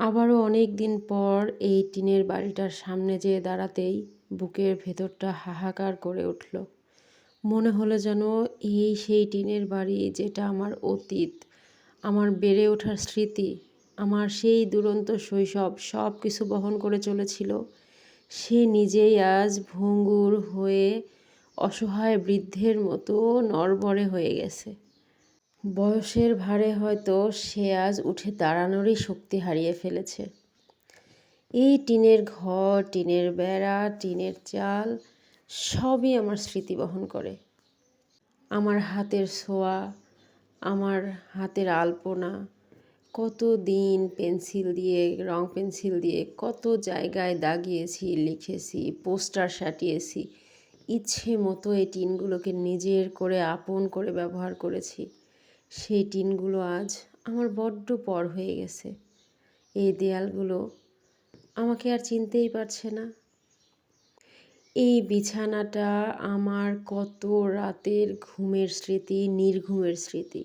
আবারও অনেক দিন পর এই টিনের বাড়িটার সামনে যেয়ে দাঁড়াতেই বুকের ভেতরটা হাহাকার করে উঠল। মনে হলো যেন এই সেই টিনের বাড়ি যেটা আমার অতীত, আমার বেড়ে ওঠার স্মৃতি, আমার সেই দুরন্ত শৈশব সব কিছু বহন করে চলেছিল। সে নিজেই আজ ভঙ্গুর হয়ে অসহায় বৃদ্ধের মতো নরবরে হয়ে গেছে। বয়সের ভারে হয়তো সে আজ উঠে দাঁড়ানোরই শক্তি হারিয়ে ফেলেছে। এই টিনের ঘর, টিনের বেড়া, টিনের চাল সবই আমার স্মৃতি বহন করে। আমার হাতের ছোঁয়া, আমার হাতের আলপনা, কত দিন পেন্সিল দিয়ে, রং পেন্সিল দিয়ে, কত জায়গায় দাগিয়েছি, লিখেছি, পোস্টার সাটিয়েছি, ইচ্ছে মতো এই টিনগুলোকে নিজের করে আপন করে ব্যবহার করেছি। সেই টিনগুলো আজ আমার বড্ড পর হয়ে গেছে। এই দেয়ালগুলো আমাকে আর চিনতেই পারছে না। এই বিছানাটা আমার কত রাতের ঘুমের স্মৃতি, নির্ঘুমের স্মৃতি।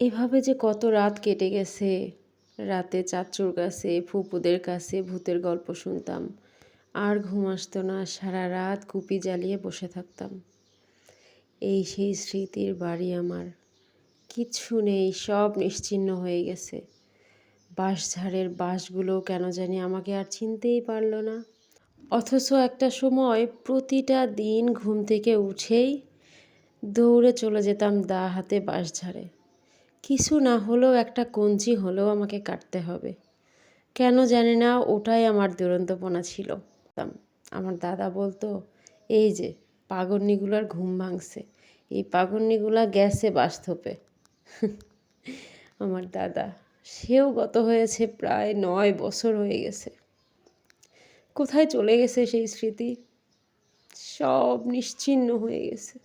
এভাবে যে কত রাত কেটে গেছে, রাতে চাচুর কাছে, ফুপুদের কাছে ভূতের গল্প শুনতাম। আর ঘুম আসতো না, সারা রাত কুপি জ্বালিয়ে বসে থাকতাম। এই সেই স্মৃতির বাড়ি আমার। কিচ্ছু নেই, সব নিশ্চিহ্ন হয়ে গেছে। বাঁশঝাড়ের বাঁশগুলো কেন জানি আমাকে আর চিনতেই পারল না। অথচ একটা সময় প্রতিটা দিন ঘুম থেকে উঠেই দৌড়ে চলে যেতাম দা হাতে বাঁশঝাড়ে। কিছু না হলেও একটা কঞ্চি হলেও আমাকে কাটতে হবে। কেন জানি না, ওটাই আমার দুরন্তপনা ছিল। আমার দাদা বলতো, এই যে, পাগন্নিগুলার ঘুম ভাঙছে। এই পাগন্নিগুলা গেছে বাস্তবে আমার দাদা, সেও গত হয়েছে প্রায় নয় বছর হয়ে গেছে। কোথায় চলে গেছে সেই স্মৃতি? সব নিশ্চিন্ন হয়ে গেছে।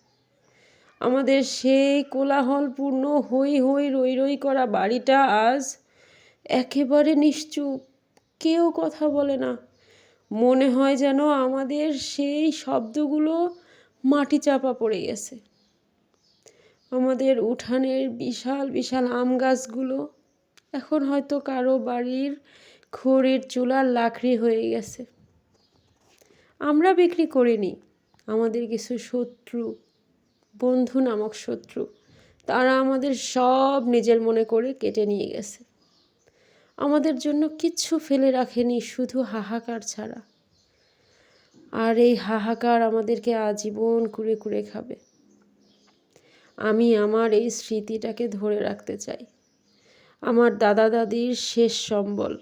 আমাদের সেই কোলাহলপূর্ণ হই হই রই রই করা বাড়িটা আজ একেবারে নিশ্চুপ। কেউ কথা বলে না। মনে হয় যেন আমাদের সেই শব্দগুলো মাটি চাপা পড়ে গেছে। আমাদের উঠানের বিশাল বিশাল আম গাছগুলো এখন হয়তো কারও বাড়ির খড়ের চুলার লাকড়ি হয়ে গেছে। আমরা বিক্রি করিনি আমাদের কিছু শত্রু, বন্ধু নামক শত্রু, তারা আমাদের সব নিজের মনে করে কেটে নিয়ে গেছে। আমাদের জন্য কিচ্ছু ফেলে রাখেনি, শুধু হাহাকার ছাড়া। আর এই হাহাকার আমাদেরকে আজীবন কুড়ে কুড়ে খাবে। আমি আমার এই স্মৃতিটাকে ধরে রাখতে চাই। আমার দাদা দাদির শেষ সম্বল,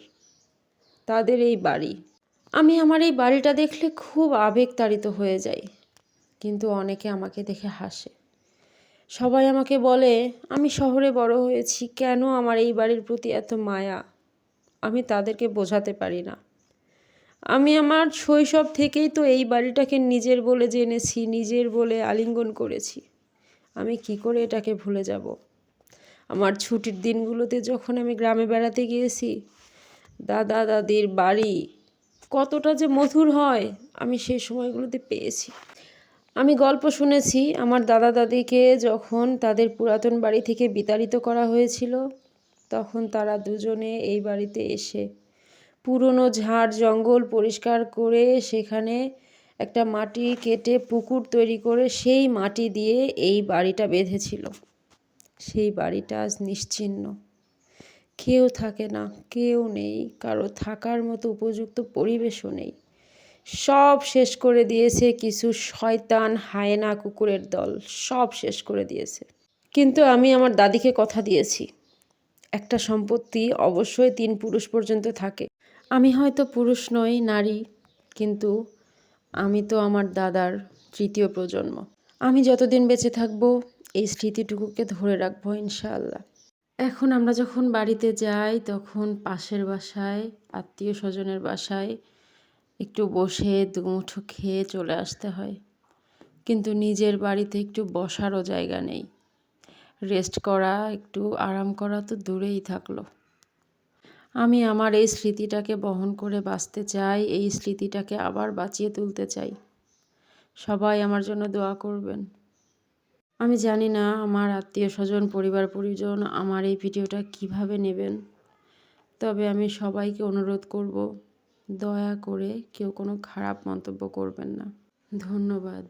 তাদের এই বাড়ি। আমি আমার এই বাড়িটা দেখলে খুব আবেগতাড়িত হয়ে যাই, কিন্তু অনেকে আমাকে দেখে হাসে। সবাই আমাকে বলে, আমি শহরে বড় হয়েছি, কেন আমার এই বাড়ির প্রতি এত মায়া? আমি তাদেরকে বোঝাতে পারি না। আমি আমার শৈশব থেকেই তো এই বাড়িটাকে নিজের বলে জেনেছি, নিজের বলে আলিঙ্গন করেছি। আমি কি করে এটাকে ভুলে যাব? আমার ছুটির দিনগুলোতে যখন আমি গ্রামে বেড়াতে গিয়েছি, দাদা দাদির বাড়ি কতটা যে মধুর হয়, আমি সেই সময়গুলোতে পেয়েছি। আমি গল্প শুনেছি, আমার দাদা দাদিকে যখন তাদের পুরাতন বাড়ি থেকে বিতাড়িত করা হয়েছিল, তখন তারা দুজনে এই বাড়িতে এসে পুরনো ঝাড় জঙ্গল পরিষ্কার করে সেখানে একটা মাটি কেটে পুকুর তৈরি করে সেই মাটি দিয়ে এই বাড়িটা বেঁধেছিল। সেই বাড়িটা আজ নিশ্চিহ্ন কেউ থাকে না, কেউ নেই, কারও থাকার মতো উপযুক্ত পরিবেশও নেই। সব শেষ করে দিয়েছে কিছু শয়তান হায়না কুকুরের দল, সব শেষ করে দিয়েছে। কিন্তু আমি আমার দাদিকে কথা দিয়েছি। একটা সম্পত্তি অবশ্যই তিন পুরুষ পর্যন্ত থাকে। আমি হয়তো পুরুষ নই, নারী, কিন্তু আমি তো আমার দাদার তৃতীয় প্রজন্ম। আমি যতদিন বেঁচে থাকব, এই স্মৃতিটুকুকে ধরে রাখব ইনশাআল্লাহ। এখন আমরা যখন বাড়িতে যাই, তখন পাশের বাসায় আত্মীয় স্বজনের বাসায় একটু বসে দুমুঠো খেয়ে চলে আসতে হয়। কিন্তু নিজের বাড়িতে একটু বসারও জায়গা নেই। রেস্ট করা, একটু আরাম করা তো দূরেই থাকল। আমি আমার এই স্মৃতিটাকে বহন করে বাঁচতে চাই, এই স্মৃতিটাকে আবার বাঁচিয়ে তুলতে চাই। সবাই আমার জন্য দোয়া করবেন। আমি জানি না আমার আত্মীয় স্বজন, পরিবার, পরিজন আমার এই ভিডিওটা কীভাবে নেবেন, তবে আমি সবাইকে অনুরোধ করব, দয়া করে কেউ কোনো খারাপ মন্তব্য করবেন না। ধন্যবাদ।